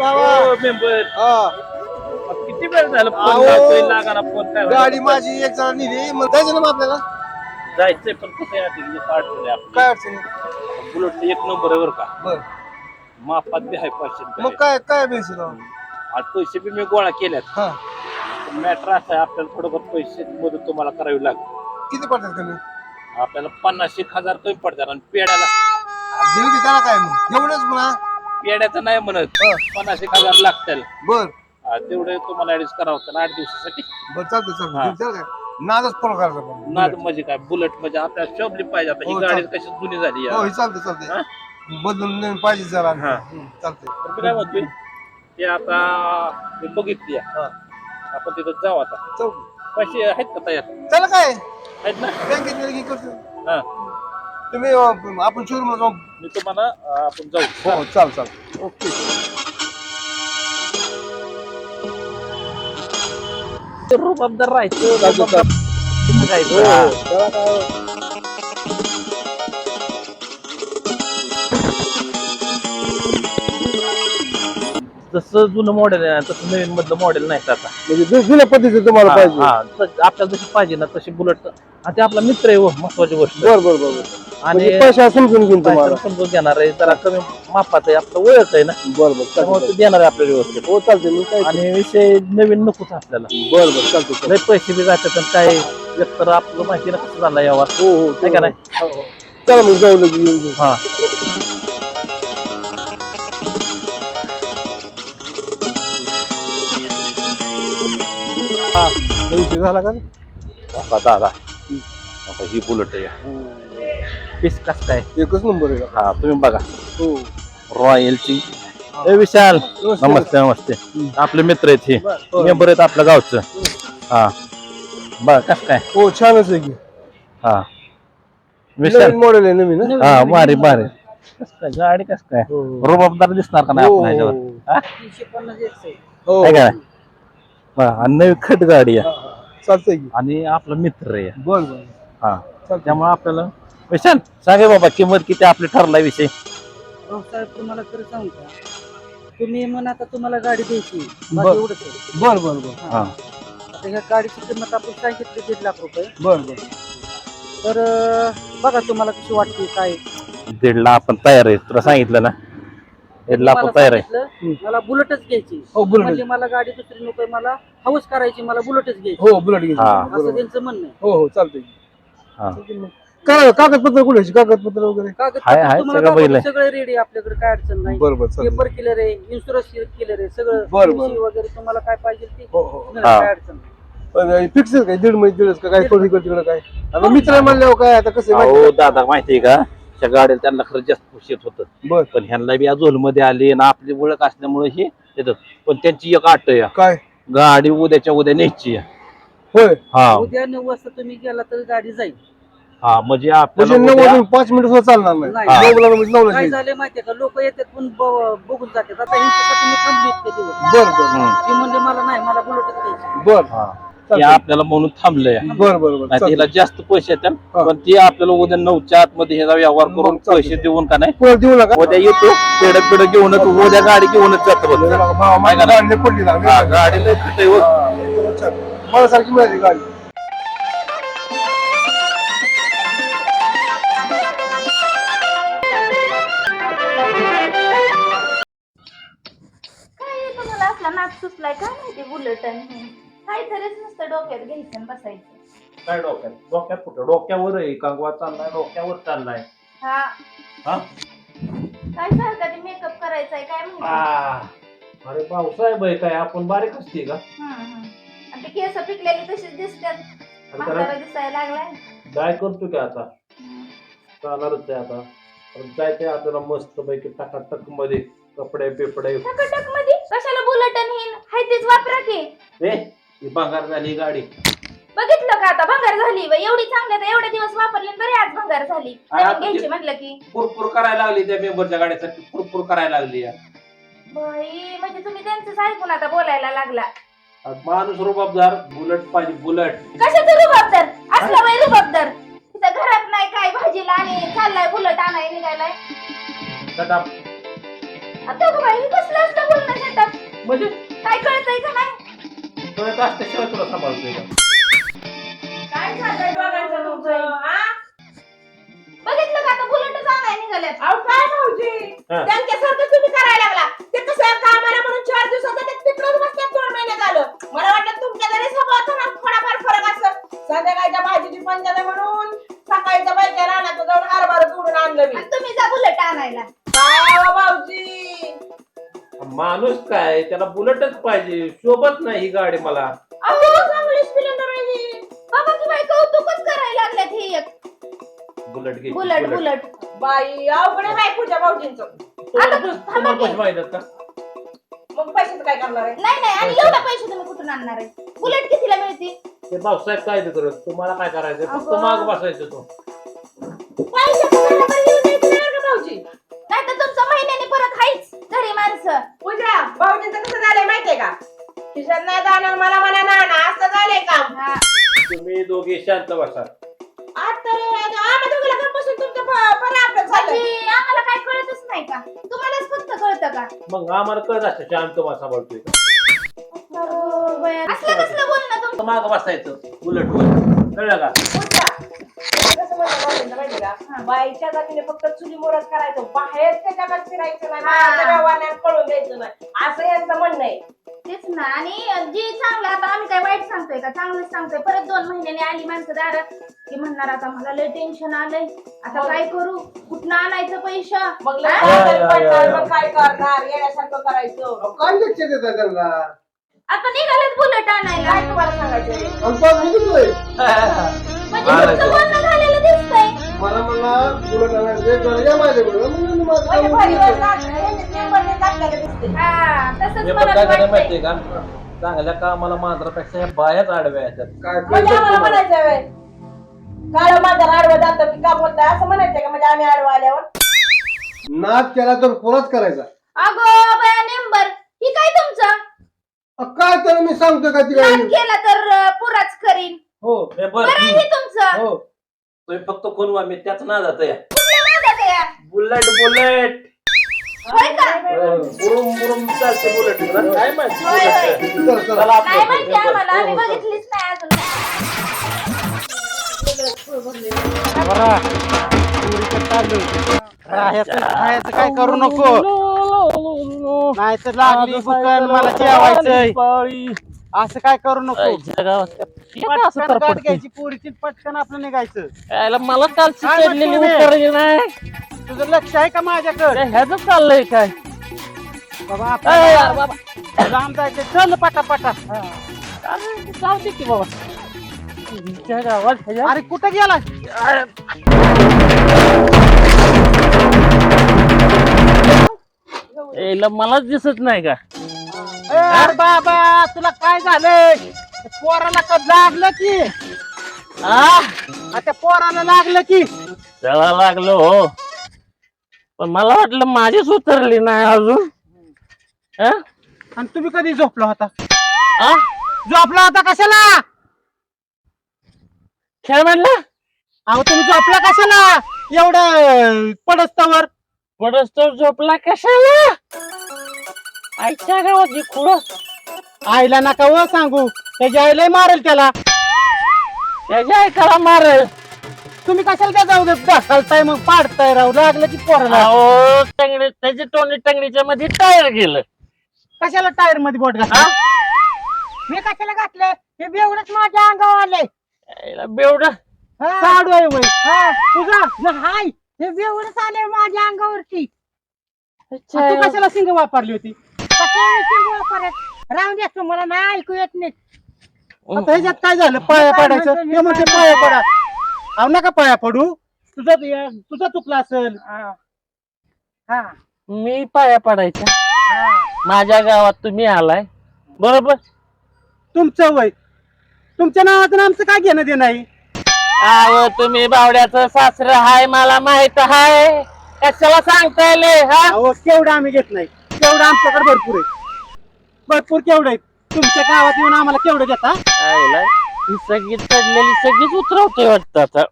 Member किती वेळ झालं फोन अहो, लागाना फोन काय व्हायला? गाडी माझी एक जण नेली मग जायचं ना मग आपल्याला? जायचंय पण कसं आहे आता इथे आपली. काय अडचण? बुलेट एक नंबर आहे बरं का. बर. मापात बी आहे पाचशे मग काय. काय बेस आज पैसे बी मी गोळा केल्यात. हा. मॅटर असं आहे आपल्याला थोडंफार पैसे मदत तुम्हाला करावी लागेल. किती पडतात कमी? आपल्याला पन्नास एक हजार कमी पडतात आणि पेड्याला देऊ की त्याला काय मग? एवढंच म्हणा. पेड्याचं नाही म्हणत. पन्नास एक हजार लागतील. बर. तेवढे तुम्हाला ऍडजस्ट करावं लागतं आठ दिवसासाठी. बर चालतं हा. चालतं त्याला काय? नादच फोन करायचा पण. नाद म्हणजे काय? बुलेट म्हणजे आपल्याला शोभली पाहिजे. आता ही हो, गाडी चालतं. कशी जुनी झाली हो यार. हे चालतं चालतंय? बदलून पाहिजे जरा. हा. हं, चालतंय. तर मी काय म्हणतोय ते आता मी बघितली आहे. हा. आपण तिथं जाऊ आता. चल पैसे आहेत का तयार? त्याला काय? आहेत ना? बँकेत गेलं की करतो. हा. तुम्ही अं, आपण शोरूमला जाऊ. मी तुम्हाला अं, आपण जाऊ. हो चाल चाल. ओके. रुबाबदार राहायचं रुबाबदार राहायचं. हो, हा. जसं जुनं मॉडेल आहे ना, तसं नवीन मधलं मॉडेल नाही का आता? म्हणजे जु- जुन्या पद्धतीचं तुम्हाला हा, पाहिजे. हा. तर आपल्याला जशी पाहिजे ना तशी बुलेट. आणि ते आपला मित्र आहे हो, महत्वाची गोष्ट. बर बर बर. आणि म्हणजे पैसा समजून घेऊन तुम्हाला. पैशाला समजून घेणार आहे. जरा कमी मापात आहे. आपलं ओळख आहे ना. बर बर त्यामुळे ते देणार आहे आपल्याला व्यवस्थित. हो चालते मी काय आणि विषय नवीन नकोच आपल्याला. बर बर चालते. लय पैसे बी जातात आणि काय एकतर आपलं माहिती ना कसं झालं यावर. हो हो आहे का नाही हो, हो. चला मग जाऊ लगे जाऊ. हा. झाला का आता आता ही बुलेट आहे. पीस कस काय? एकच नंबर आहे हा तुम्ही बघा. हो. रॉयलची ए विशाल. नमस्ते नमस्ते आपले मित्र आहेत हे. मेंबर आहेत आपल्या गावचं. हा. बघा कस काय? हो छानच आहे की. हा. विशाल. नवीन मॉडेल आहे नवीन हं? हा भारी भारी. कस काय? गाडी कस काय? हो. रुबाबदार दिसणार का नाही हो, आपण ह्याच्यावर? हो. हा? हो? बघा, आणि नवी खट गाडी आहे. चालतंय की. आणि आपला मित्र आहे. बर बर. हा. चालतंय. त्यामुळे आपल्याला विशाल सांगे बाबा किंमत किती आपली ठरला विषय? भाऊ साहेब तुम्हाला खरं सांगू का? तुम्ही म्हणा आता तुम्हाला गाडी द्यायची. बर. बाकी एवढंच आहे. बर बर बर. हा. आता ह्या गाडीची किंमत आपण सांगितली दीड लाख रुपये. बर बर. तर अं, बघा तुम्हाला कशी वाटते काय? दीडला आपण तयार आहे तुला सांगितलं ना? दीडला आपण तयार आहे. सांगितलं, मला बुलेटच घ्यायची. हो बुलेट म्हणजे मला गाडी दुसरी नको मला हवस करायची मला बुलेटच घ्यायची. हो बुलेट घ्यायची. हा. असं बरोबर. त्यांचं म्हणणं आहे. हो हो चालतंय. हा. कागदपत्र कुठे आहेत? कागदपत्र वगैरे? हाय, हाय, सगळं बैल आहे. सगळं रेडी आपल्याकडे. काय अडचण नाही. बर बर चालतंय. पेपर क्लिअर आहे इन्शुरन्स क्लिअर आहे सगळं बर, बर. PUC वगैरे तुम्हाला काय पाहिजे ते हो हो. मिळेल, हा. काय अडचण नाही. फिक्स काय दीड महिने दीडच का? काय थोडी इकडे तिकडे काय? आता मित्र म्हणल्यावर काय? आता कसं आहे हो माहिती दादा माहितीये का? त्या गाडीला त्यांना खरं जास्त खुश येत होतं? बर. पण ह्यांना बी आज मध्ये आली आणि आपली ओळख असल्यामुळे हे येतात पण त्यांची एक आट आहे. काय? गाडी उद्याच्या उद्या न्यायची आहे. होय. हा. उद्या नऊ वाजता तुम्ही गेला तर गाडी जाईल. हा म्हणजे म्हणजे आपल्याला नऊ उद्या- वाजून पाच मिनिट सुद्धा चालणार नाही नाही. नऊला म्हणजे नऊला काय. झाले माहितीये का लोक येतात पण ब- बघून जातात आता ह्यांच्यासाठी मी थांबली इतके दिवस बर बर हम्म. ती म्हणजे मला नाही मला बुलेटच बर हा. आपल्याला म्हणून थांबलंय बर बर बर नाही चालतंय. तिला जास्त पैसे येतात हा. पण ती आपल्याला उद्या नऊच्या आतमध्ये ह्याचा व्यवहार करून मग चालतंय. पैसे देऊन का नाही देऊ नका उद्या येतो पेड पेड घेऊनच उद्या गाडी घेऊनच जातो बघ. का नाही? गाडी. हा, लय. मला सारखी मिळाली गाडी सुचलाय काय माहिती बुलेट आणि हे. काहीतरीच नुसतं डोक्यात घ्यायचं आणि बसायचं. काय डोक्यात? डोक्यात कुठं? डोक्यावर आहे. कंगवा चाललाय डोक्यावर चाललाय. हा. हा? काय सारखा ते मेकअप करायचा आहे काय माहिती? आ, अरे भाऊसाहेब आहे काय? आपण बारीक असते का? हम्म, हम्म. आणि ते केस पिकलेले तसेच दिसतात. अरे त्याला म्हातारा दिसायला लागलाय. काय करतो की आता. चालणारच आहे आता. जायचंय आपल्याला मस्त पैकी टाकाटकमध्ये. कपडे बिपडे. टकटकमध्ये कशाला बुलेट आणि हिन हाय तेच वापरा की. ए ही भंगार झाली गाडी. बघितलं का आता? भंगार झाली. एवढी चांगली तर एवढे दिवस वापरली आणि बरी आज भंगार झाली. आता ते- घ्यायची म्हटलं की. पुरपुर करायला लागली त्या मेंबरच्या गाडीसाठी. पुरपुर करायला लागली या. बाई म्हणजे तुम्ही त्यांचंच ऐकून आता बोलायला लागला. माणूस रुबाबदार बुलट पाहिजे बुलट. कशाचं रुबाबदार? असला बाई रुबाबदार. तिथं घरात नाही काय भाजीला आणि चाललाय बुलेट आणाय निघायलाय. आता गं बाई हे कसलं असतं बोलणं शेतात? म्हणजे? काय कळतंय का नाही? कळत असल्याशिवाय तुला सांभाळतोय का? काय झालंय दोघांचं तुमचं? हा? बघितलं का आता बुलेटच आणाय निघाल्यात? अहो काय भाऊजी? हा. त्यांच्यासारखं तुम्ही करायला लागला. ते कसं आहे, कामाला म्हणून चार दिवसात ते तिकडच बसतात दोन महिने झालं मला वाटलं तुमच्या घरी सगळं थोडा थोडाफार फरक असं. संध्याकाळच्या भाजीची पंचायत म्हणून सकाळच्या बायच्या रानात जाऊन हरभरा तोडून आणलं मी. आणि तुम्ही जा बुलेट आणायला. माणूस काय? त्याला बुलटच पाहिजे. शोभत नाही ही गाडी मला. अहो चांगली स्प्लेंडर आहे. बाबा की बाई कौतुकच करायला लागल्यात हे एक. बुलट घे बुलेट बुलेट. बाई अवघड आहे पूजा भाऊजींचं. आता तुम्हाला थांबा पैसे की. माहीत का. मग पैशाचं काय करणार आहे? नाही नाही आणि एवढे पैसे तुम्ही कुठून आणणार आहे? बुलेट कितीला मिळते? ते भाऊसाहेब काय ते करत? तुम्हाला काय करायचं फक्त अगं. माग बसायचं तो. का भाऊजी नाही तर तुमचं महिन्याने परत हायच. घरी माणसं. पूजा भाऊजींचं कसं झालंय माहितीये का? खिशात नाही जाणार मला म्हणा ना ना असं झालंय काम. हा. तुम्ही दोघे शांत बसा. आता आम्ही दोघीला घरपासून तुमचं प- बरं आपलं चाललंय म्हणजे आम्हाला काय कळतच नाही का? तुम्हालाच फक्त कळतं का? मग आम्हाला कळत असतं शांत बसा बोलतोय का असलं कसलं बोलणं तुमचं माग बसायचं वर कळलं का? कसं म्हणलं भाऊजींचं माहितीये का? बाईच्या जातीने फक्त चुली मोरच करायचं. बाहेरच्या जगात फिरायचं नाही. बाहेरच्या व्यवहारात कळून द्यायचं नाही. असं यांचं म्हणणं आहे. तेच ना. आणि जी चांगलं आता आम्ही काय वाईट सांगतोय का? चांगलंच सांगतोय. परत दोन महिन्याने आली माणसं दारात की म्हणणार आता मला लय टेन्शन आलंय. आता काय करू? कुठनं आणायचं पैसा? मग हा? लग्न पडणार, मग काय करणार? येण्यासारखं करायचं. अहो, काय लक्ष देतात त्यांना? आता निघालेत बुलेट आणायला. काय तुम्हाला सांगायचं? आणि पाच निघतोय. म्हणजे तुमचं बोलणं तुला या मग माझं काम हा पण काय करायला वाटतंय. माहितीये का? चांगल्या कामाला मांजरापेक्षा ह्या बायाच आडव्या येतात. काय म्हणजे आम्हाला कळतं म्हणायचं व्हय. काळं माझं आडवं जातं की का बोलताय असं म्हणायचं का? म्हणजे आम्ही आडवं आल्यावर. नाद केला तर पुराच करायचा? अगो बया नेंबर ही काय तुमचं? अ, काय तर मी सांगतो का तिला? नाद केला तर अं, पुराच करीन. हो. बरं आहे हे तुमचं. हो. तुम्ही फक्त कोण वा मी त्याच ना जात या? बुलेट बुलेट होय का? बुरुम बुरुम चालते बुलेट तुला काय माहिती होय, होय. बुलेट चला, चला. चला आपलं नाही माहिती member. आम्हाला? आम्ही हो, हो, चला. बघितलीच नाही अजून. खायचं काय करू नको. नाही तर लागली बुकन मला जेवायचंय. असं काय करू नको. पटकन गाठ घ्यायची पोरीची पटकन आपलं निघायचं. यायला मला कालची काय चढलेली म्हणतो उतरली नाही. तुझं लक्ष आहे का माझ्याकडे? ह्याच चाललंय काय? बाबा यार बाबा. लांब जायचं. चल पटा पटा. अरे, जाऊ दे की बाबा. गावात ह्याच्या- अरे कुठं गेला यायला मलाच दिसत नाही का? अरे बाबा तुला काय झालंय? पोराला का लागलं की? आ? आ, त्या पोराला लागलं की? त्याला लागलो हो. पण मला वाटलं माझीच उतरली नाही अजून. हा? आणि तुम्ही कधी झोपला होता? आ? झोपला होता कशाला? काय म्हणलं? अहो तुम्ही झोपला कशाला? एवढं पडस्तवर. पडस तो झोपला कशाला? आईच्या गावात खुड आईला नका व सांगू. त्याच्या आईला मारेल त्याला. त्याच्या ऐकायला मारेल. तुम्ही कशाला त्या जाऊ देत ढकलताय मग? पाडताय राहू लागलं की पोराला. अहो टंगडी त्याची तोंडी टंगडीच्या मध्ये टायर गेलं. कशाला टायरमध्ये बोट घातलं? मी कशाला घातलं? हे बेवडच माझ्या अंगावर आले बेवडं? साडू आहे वय. तुझा न हाय. हे बेवडच आले माझ्या अंगावरती. तू कशाला सिंग वापरली होती? राहून द्या तुम्हाला नाही ऐकू येत नाही आता ह्याच्यात काय झालं? पाया पडायचं? ते म्हणते पाया पडा. अहो नका पाया पडू. तुझं तुझं चुकलं असेल. हा. मी पाया पडायच्या माझ्या गावात तुम्ही आलाय. बरोबर? तुमचं वय. तुमच्या नावाचं आमचं काय घेणं देणं नाही अहो तुम्ही बावड्याचं सासर हाय मला माहीत हाय. कशाला सांगताय ले हा? अहो केवढं आम्ही घेत नाही. केवढं आमच्याकडे भरपूर आहे. भरपूर केवढं आहे तुमच्या गावात येऊन आम्हाला केवढं घेता आईला ही सगळी चढलेली सगळीच उतरवते वाटतं आता.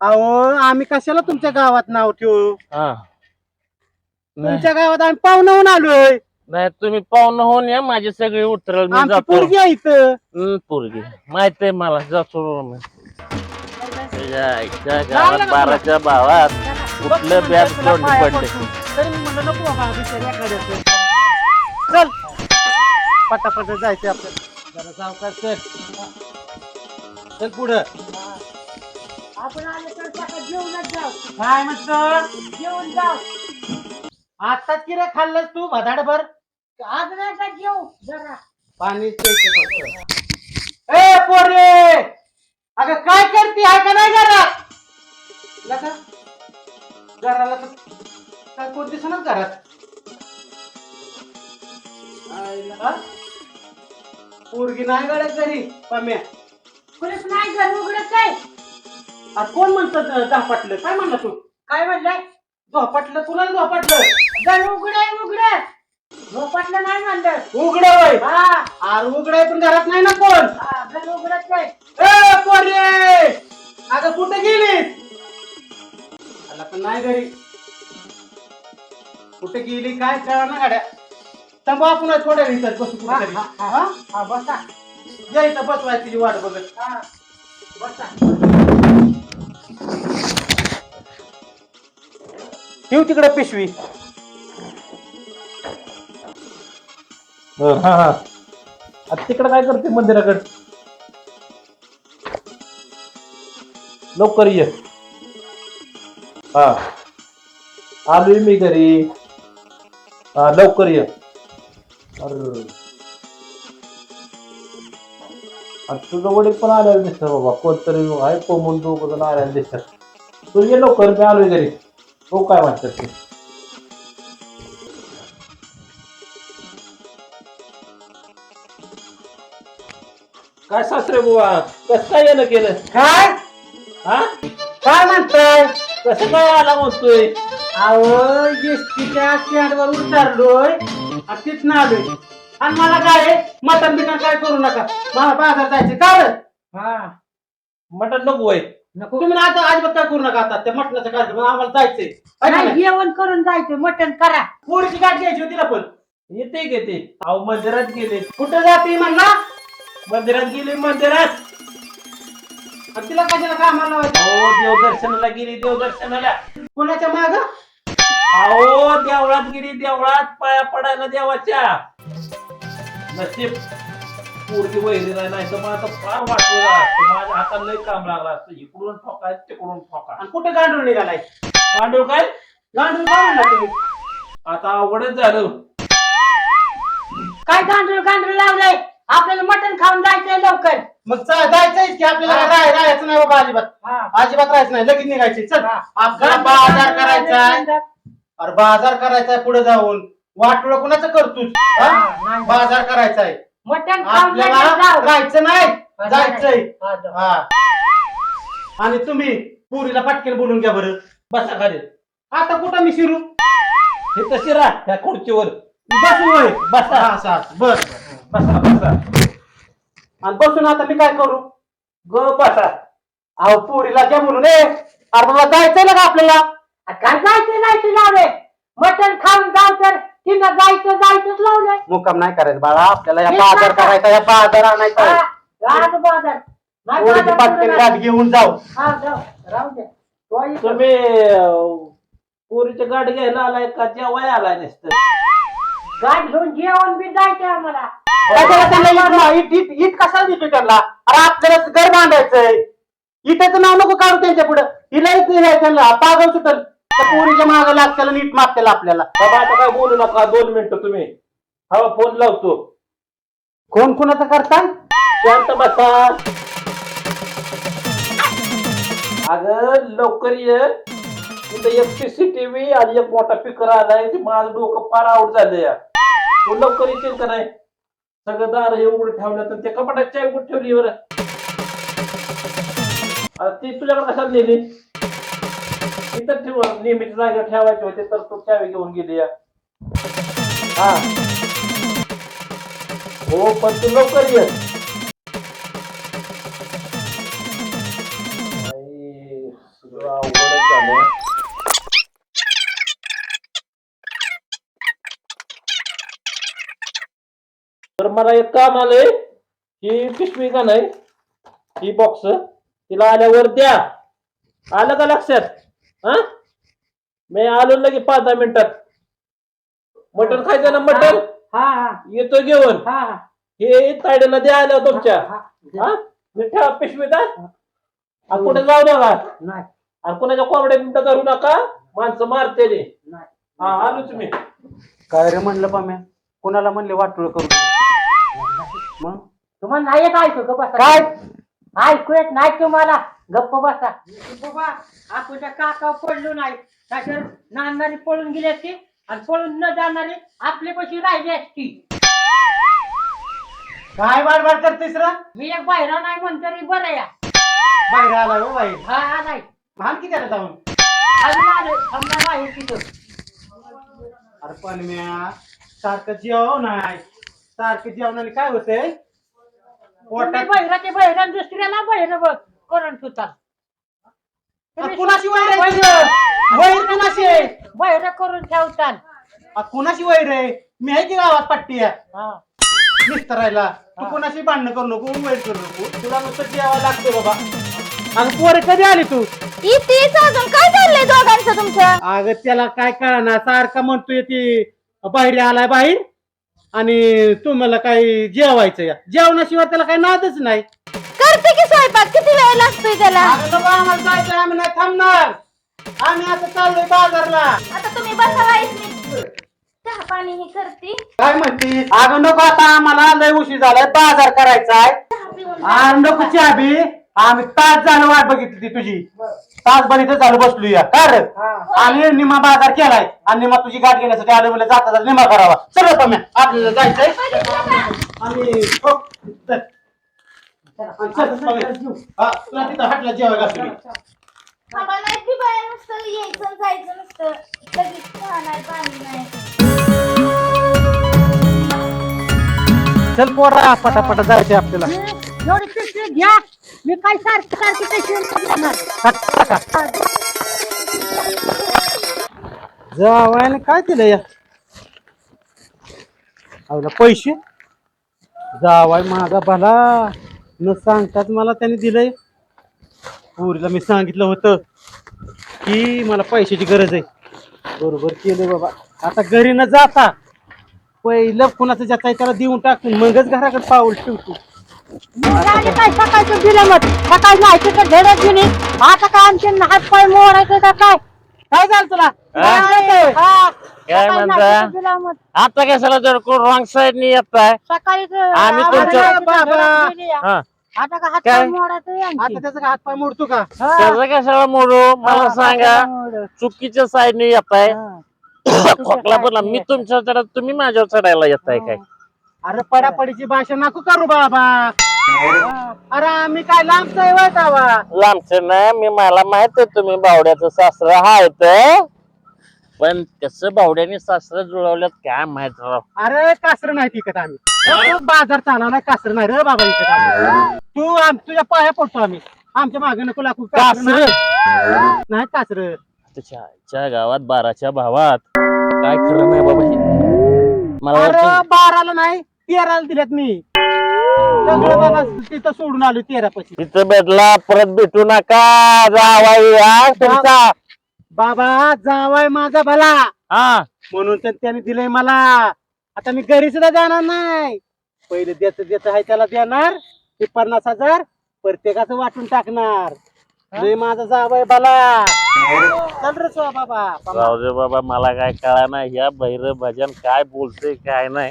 अहो आम्ही कशाला तुमच्या गावात नाव ठेवू? हा. नाही तुमच्या गावात आम्ही पाहुणं आलोय. नाही, तुम्ही पाहुणं होऊन या माझी सगळी उतरल मी आमची जातो. पोरगी आहे इथं. हम्म, पोरगी. माहीत आहे मला जातो. मी तुझ्या आईच्या गावात बाराच्या भावात कुठलं बॅग तोंडी पडले तरी मी म्हणलं नको बाबा बिचारी एखाद्याचं. चल. पटापट जायचं आपल्याला जरा सावकाश चल चल पुढं. आपण आले तर सकाळ जेवणात जाऊ. काय म्हणतो जेवण जाऊ. आता किरे खाल्लंस तू भदाडभर? आज नाही का जेव जरा. पाणी प्यायचं फक्त. ए पोरे अगं काय करते? आहे का नाही घरात. लका घराला तर काय कोण दिसणार घरात? आईला का? पोरगी नाही गड्यात घरी पम्या. कुणीच नाही घर उघडत काय आज कोण म्हणतं झोपाटलं? काय म्हणलं तू? काय म्हणलंय झोपाटलं तुला झोपाटलं. घर उघड आहे उघड. झोपटलं नाही म्हणलं. उघड वय हा. अरे उघड पण घरात नाही ना कोण? हा, घर उघडत नाही ए पोरे! अगं कुठे गेलीस? आला पण नाही घरी. कुठे गेली काय कळा ना गाड्या? थांबा आपण थोड्या वेळ इथं बसू हा, कुठेतरी. हा, हा. हा? हा बसा. या इथं बसवाय तिची वाट बघत. हा बसा. ठेव तिकडे पिशवी. हा हा. आता तिकडे काय करते मंदिराकडे? लवकर ये. हा. आलोय मी घरी. हा लवकर ये. अरे. तुझं वडील पण आलेलं दिसतं बाबा. कोणतरी आहे कोमून दोघ जण आलेलं दिसतात. तू ये लवकर मी आलोय घरी. तो काय म्हणतात ते? काय सासरे बुवा? कसं काय येणं केलं काय? हा? काय म्हणताय? कसं काय आला म्हणतोय? अहो एसटीच्या स्टँडवर उतरलोय आणि तिथनं आलोय. आणि मला काय मटन बिटन काय करू नका. मला बाजार जायचे का रे? हा. मटण नको आहे नको. तुम्ही ना आता अजिबात काय करू नका आता. त्या मटणाचा कार्यक्रम आम्हाला जायचंय. नाही? जेवण करून जायचं मटण करा. पोरीची गाठ घ्यायची होती ना पण. येते घेते अहो मंदिरात गेले. कुठं जाते म्हणला? मंदिरात गेले मंदिरात. आणि तिला कशाला कामाला लावायचं? अहो देवदर्शनाला गेली देवदर्शनाला. कुणाच्या माग? अहो देवळात गेली देवळात पाया पडायला देवाच्या. नशीब. पोरगी वहिली नाही तर आता फार वाटलं असतं. माझ्या हाताला लय काम लागलं असतं. इकडून ठोकाय तिकडून ठोका. आणि कुठं गांडून निघालाय? पांडव काय? गांडून काय म्हणला तुम्ही? आता अवघडच झालं. काय गांडूळ गांडूळ लावलंय? आपल्याला मटण खाऊन जायचंय लवकर. मग चा- जायचंय की आपल्याला राह- राहायचं नाही बाबा अजिबात. हा. अजिबात राहायचं नाही. लगेच निघायचे. चल. हा. आपल्याला बाजार करायचा अरे बाजार करायचाय पुढे जाऊन. वाटोळ कुणाचं करतोस? हा? नाही. बाजार करायचाय मटण खाऊन आपल्याला जाऊ. राहायचं नाही. हा, जायचंय हा, जाऊ. हा. आणि तुम्ही पुरीला पटकन बोलून घ्या बरं. बसा खाली. आता कुठं मी शिरू? हे तशी राह त्या खुर्चीवर. बसू. बसा. हा. बर बसा बसा. आणि बसून आता मी काय करू? ग बसा अहो पुरीला बोलून ए. अरे बाबा जायचंय ना का आपल्याला? काय जायचं नाही ते लावले मटण खाऊन जाऊ तर. तिला जायचं जायचंच लावलंय. मुक्काम नाही करायचं बाळा. आपल्याला या बाजार. करायचा या बाजार आणायचा. हा, आहे. आज बाजार. नाही पोरीची बाजार पटकन करू गाठ. घेऊन जाऊ. हा, जाऊ. राहू दे तो इथं. तुम्ही अं, पोरीची गाठ घ्यायला आलाय का? जेवाय आलाय नुसतं. गाठ घेऊन जेवण बी जायचंय आम्हाला. कशाला त्यांना कशाला त्यांना? अरे आपल्याला घर बांधायचंय. इटाचं नाव नको काढू त्यांच्या पुढे. हिला इथं हे त्यांना. पागल सुटल. त्या पोरीच्या माग लागत्याला नीट मागत्याला आपल्याला. बाबा आता काय बोलू नका. दोन मिनिटं तुम्ही. हा फोन लावतो. कोण कोणाचं करताय शांत बसा. अगं लवकर ये. तिथं एक सीसीटीव्ही आणि एक मोठा पिकर आलाय. ते माझं डोकं फार आवड झालं या तू लवकर येशील का नाही? सगळं दार हे उघडं ठेवलं तर ते कपाटात चाय कुठे ठेवली बरं. ती तुझ्याकडे कशाला नेली? इतर ठेव नेहमीच्या जागा ठेवायची होते तर तू चावी घेऊन गेली या. हा. हो पण तू लवकर ये. तर मला एक काम आलंय ही पिशवी का नाही ही बॉक्स तिला आल्यावर द्या. आलं का लक्षात? हा? मी आलो लगे पाच दहा मिनिटात. मटण खायचं ना मटण? हा हा येतो घेऊन. हा तायड्याला द्या आलं तुमच्या. हा. मी ठेवा पिशवीत हा? कुठे जाऊ नका? नाही. आणि कोणाच्या कोंबड्या बिंबड्या धरू नका? माणसं मारते नाही. हा आलो तुम्ही काय रे म्हणलं पाम्या कोणाला म्हणले वाटोळ करू? मग? तुम्हाला नाही येत ऐकू का बसा. काय? ऐकू येत नाही तुम्हाला. गप्प बसा. बाबा आपल्या काका पडलो नाही. त्याच्यावर नांदणारी पळून गेली असती आणि पळून न जाणारी आपली पशी राहिली असती. काय बाडबाड करतेस रा? मी एक बाहेर नाही म्हणतो रे बरं या. बाहेर आला हो बाहेर. हा हा नाही भान किती आला जाऊन? अजून आलो थांबला बाहेर तिथं. अरे पानम्या सारखं जेव नाही. सारखं जेवणाने काय होतंय? पोटात बहिराचे बहिर आणि दुसऱ्याला बहिर बघ करून अरे कुणाशी वैर आहे तुझं? वैर कुणाशी आहे? बहिर करून ठेवतात अरे कुणाशी वैर आहे? मी आहे की गावात पट्टी आहे? हा. निस्तरायला तू कोणाशी भांडणं करू नको वैर करू नको. तुला नुसतं जेवा लागतं बाबा. अगं पोरे कधी आली तू? इथेच अजून. काय चाललंय दोघांचं तुमचं? अगं त्याला काय कळना सारखा म्हणतोय ती. बाहेर आलाय बाहेर. आणि तुम्हाला काही जेवायचं या. जेवणाशिवाय त्याला काही नादच नाही. करते की स्वयंपाक? किती वेळ लागतोय त्याला? अगं नको आम्हाला जायचं आम्ही नाही थांबणार. आम्ही आता चाललोय बाजारला. आता तुम्ही चहा पाणी हे करते. काय म्हणते? अगं नको आता आम्हाला लय उशीर झालाय बाजार करायचा आहे चहा पिऊन आणि नको चहा बी. आम्ही तास झालं वाट बघितली ती तुझी. तासभर इथं झालं बसलो या कर आणि निमा बाजार केलाय. आणि निमा तुझी गाठ घेण्यासाठी आलो म्हणजे जाता जाता निमा करावा सगळं कमी आपल्याला जायचंय. आणि हो, चल. आणि चल, पम्या. हा, तुला तिथं हाटला जेवाय घातलं मी. थांबा नाही की बाया नुसतं यायचं आणि जायचं नुसतं. लगेच चहा नाही पाणी नाही. चल पोरा पटापटा जायचंय आपल्याला. एवढी पिशवी घ्या. मी काय सारखी सारखी कशी जावायला काय दिलं या? आवला पैसे? जावाय माझा भला. न सांगताच मला त्याने दिलंय. पुरीला मी सांगितलं होतं की मला पैशाची गरज आहे. बरोबर केलं बाबा. आता घरी न जाता पहिलं कुणाचं ज्याचा त्याला देऊन टाकून मगच घराकडे पाऊल ठेवतो. आणि काय सकाळचं दिलं मग सकाळी नाही तर गेली आता काय आमचे हात पाय मोडायचं का काय काय झालं तुला हा. काय सकाळी म्हणता? नाही तर दिलं मग. आता कशाला जर रॉंग साईड नि येत आहे सकाळीच आम्ही आम्हाला तुमच्या- नाही तर बाबा. घरात गेली या. हा. आता का हात काय? पाय मोडायचं यांची. आता त्याचा हात पाय मोडतो का हा. त्याचं कशाला मोडू मला हा, सांगा हात पाय मोड. चुकीच्या साईडने येत आहे हा. खोकला पडला मी तुमच्या तुम्ही माझ्यावर चढायला येत आहे काय अरे पडापडीची भाषा नको करू बाबा. अरे आम्ही काय लांबचा आहे जावा लांबचं नाही मी मला माहीत आहे तुम्ही बावड्याचं सासर आहेत पण कसं बावड्याने सासर जुळवल्यात काय माहीत राव. अरे कासर नाही तिकत आम्ही. तू बाजार चालला नाही कासर नाही रे बाबा इकत आम्ही. तू आम- तुझ्या पाया पडतो आम्ही. आमच्या मागे नको लागू कासर नाही. कासर? तुझ्या गावात बाराच्या भावात. काय खरं नाही बाबा. मला अरे बाराला नाही तेराला दिल्यात मी. सगळं बाबा तिथं सोडून आलो तेरा पशी तिथं भेटला परत भेटू नका जावाई या तुमचा. बाबा जावाय माझा भला. हा. म्हणून तर त्याने दिलंय मला. आता मी घरी सुद्धा जाणार नाही. पहिले द्याच द्याच आहे त्याला देणार. ते पन्नास हजार प्रत्येकाचं वाटून टाकणार. लय माझा जावाय बाला चल रे बाबा. राहू दे बाबा मला काय कळा नाही. ह्या भैर भजन काय बोलतोय काय नाही.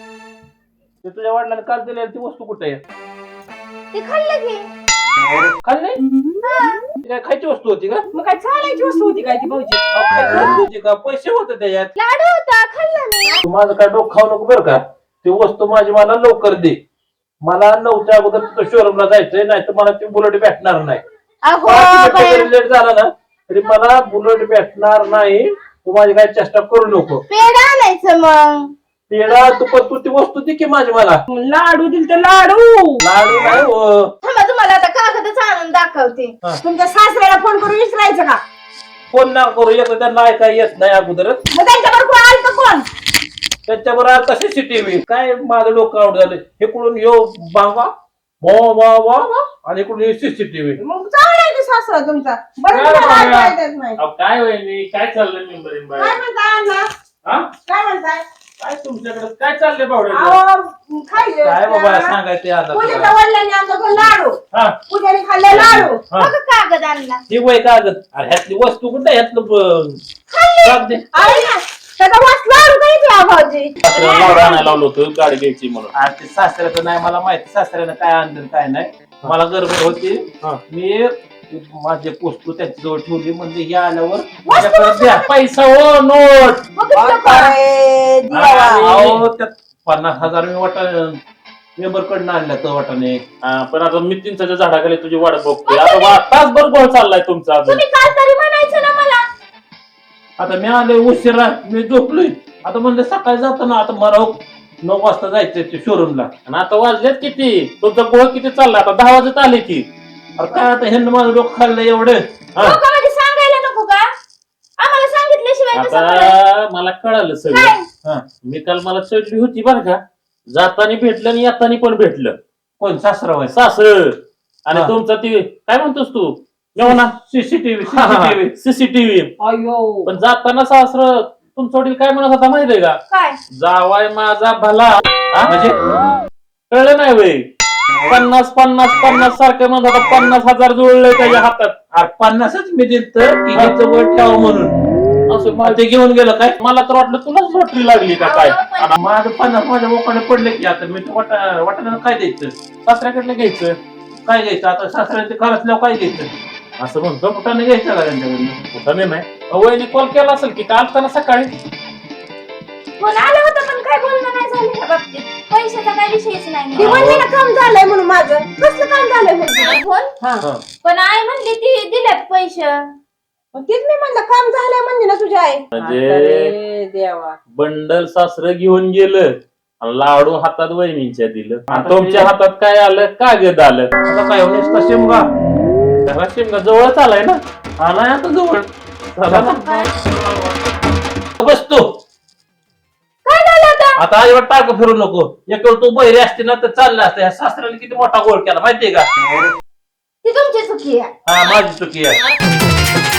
ते तुझ्या वडिलांनी काल दिलेली ती वस्तू कुठे आहे? ती खाल्लं की. खाल्ली नाही? ती काय खायची वस्तू होती का? मग काय चालायची वस्तू होती काय ती भाऊजी? अहो, खायची वस्तू होती का? पैसे होते त्याच्यात. लाडू होता खाल्ला मी. तू माझं काय डोकं खाऊ नको बरं का? ती वस्तू माझी मला लवकर दे. मला नऊच्या अगोदर तिथं शोरूमला जायचंय नाही तर मला ती बुलेट भेटणार नाही. अहो पाच बाया, मिनिटं लेट झाला ना तरी मला बुलेट भेटणार नाही. तू माझी काय चेष्टा करू नको. पेढा आणायचं मग. पेढा तू पण तू ती वस्तू दे की माझी मला. लाडू दिल तर लाडू. लाडू नाही हो. थांबा तुम्हाला आता कागदच आणून दाखवते. तुमच्या सासऱ्याला फोन करून विचारायचं का? फोन ना करू एक त्यांना ऐकाय येत नाही अगोदरच. मग त्यांच्यावर कोण आलं कोण? त्याच्याबरोबर आता सीसीटीव्ही काय माझं डोकं आउट झालं इकडून यो बांगा वा वा वा वा. आणि इकडून सीसीटीव्ही मग चांगला आहे की सासरा तुमचा. बरं काय तुम्हाला बाया? ऐकायचंच नाही. अहो काय वहिनी काय चाललंय मेंबर काय म्हणताय अण्णा? हा? काय म्हणताय? काय तुमच्याकडे? काय चाललंय बावड्या अहो खायले काय बाबा सांगायचं ते आता पूजेच्या तुला? वडिलांनी आमचा तो लाडू. हा. पूजाने खाल्ले लाडू. हा. बघ कागद आणला. हे वय कागद. अरे ह्यातली वस्तू कुठे ह्यातलं ब- कागद दे. आहे ना त्याचा वास लाडू काही द्या भाऊजी? आपल्याला लावडा आणायला लावलं होतं गाडी घ्यायची म्हणून. अरे ते सासऱ्याचं नाही मला माहिती. सासऱ्यानं काय आणलं काय नाही. मला गडबड होती. हा. मी माझे वस्तू त्यांच्या जवळ ठेवली म्हणजे हे आल्यावर माझ्याकडे द्या. पैसा हो नोट. अरे देवा. अहो त्यात पन्नास हजार मी वाटा मेंबर कडनं आणल्या तर वाटाने हा, पण आता मी चिंचाच्या झाडाखाली तुझी वाट बघतोय. आता वा- तासभर गोळ चाललाय तुमचा अजून. तुम्ही काल तरी म्हणायचं ना मला. आता मी आलोय उशिरा मी झोपलोय. आता म्हणलं सकाळी जाताना आता मला नऊ वाजता जायचंय ते शोरूमला. आणि आता वाजलेत किती? तुमचा गोळ किती चाललाय आता दहा वाजत आले की. अरे काय आता ह्यांना माझं डोकं खाल्लं एवढं? हा. लोकांमध्ये सांगायला नको का? आम्हाला सांगितल्याशिवाय कसं कळेल? आता मला कळालं सगळं. काय? हा. मी काल मला चढली होती बरं का. जातानी भेटलं आणि येतानी पण भेटलं. कोण? सासरा व्हायचं सासर. आणि हा. तुमचा ती काय म्हणतोस तू? येऊ सीसीटीव्ही सीसीटीव्ही सीसीटीव्ही अयो पण जाताना सासर तुमचा वडील काय म्हणत होता माहितीये का? काय? जावाय माझा भला. हा? म्हणजे? कळलं नाही वय. पन्नास पन्नास पन्नास सारखं म्हणत होता. पन्नास हजार जुळले त्याच्या हातात. अरे पन्नासच मी दिल तर की वर ठेवा म्हणून. असं मला ते घेऊन गेलं काय? मला तर वाटलं तुलाच लॉटरी लागली का काय? माझं पन्नास माझ्या मोकाने पडले की आता मी तर वाटा वाटाण्याला काय द्यायचं? सासऱ्याकडलं घ्यायचं. काय घ्यायचं? आता सासऱ्याने घरातल्यावर काय घ्यायचं? असं म्हणतो फुटाने घ्यायचं का त्यांच्याकडनं? कुठं नाही. वहिनी कॉल केला असेल की? काल असताना सकाळी. फोन आला होता? पण काय बोलणं नाही बाबतीत. पैशाचा काय विषयच नाही ती म्हणली ना काम झालंय म्हणून माझं. कसलं काम झालंय म्हणून फोन हा. पण आई म्हणली ती दिल्यात पैसे. मग तेच मी म्हणलं काम झालंय म्हणली ना तुझी आई. म्हणजे देवा. बंडल सासरं घेऊन गेलं आणि लाडू हातात वहिनीच्या दिलं. आणि तुमच्या ते- हातात काय आलं? कागद आलं. आता काय होण्यास शिमगा. त्याला शिमगा जवळच आलाय ना? आलाय आता जवळ. चला ना. बसतो. आता अजिबात टाक फिरू नको. एक तू बहिरी असते ना तर चाललं असतं. ह्या सासऱ्याने किती मोठा गोळ केला माहितीये का? ती तुमची चुकी आहे. हा माझी चुकी आहे.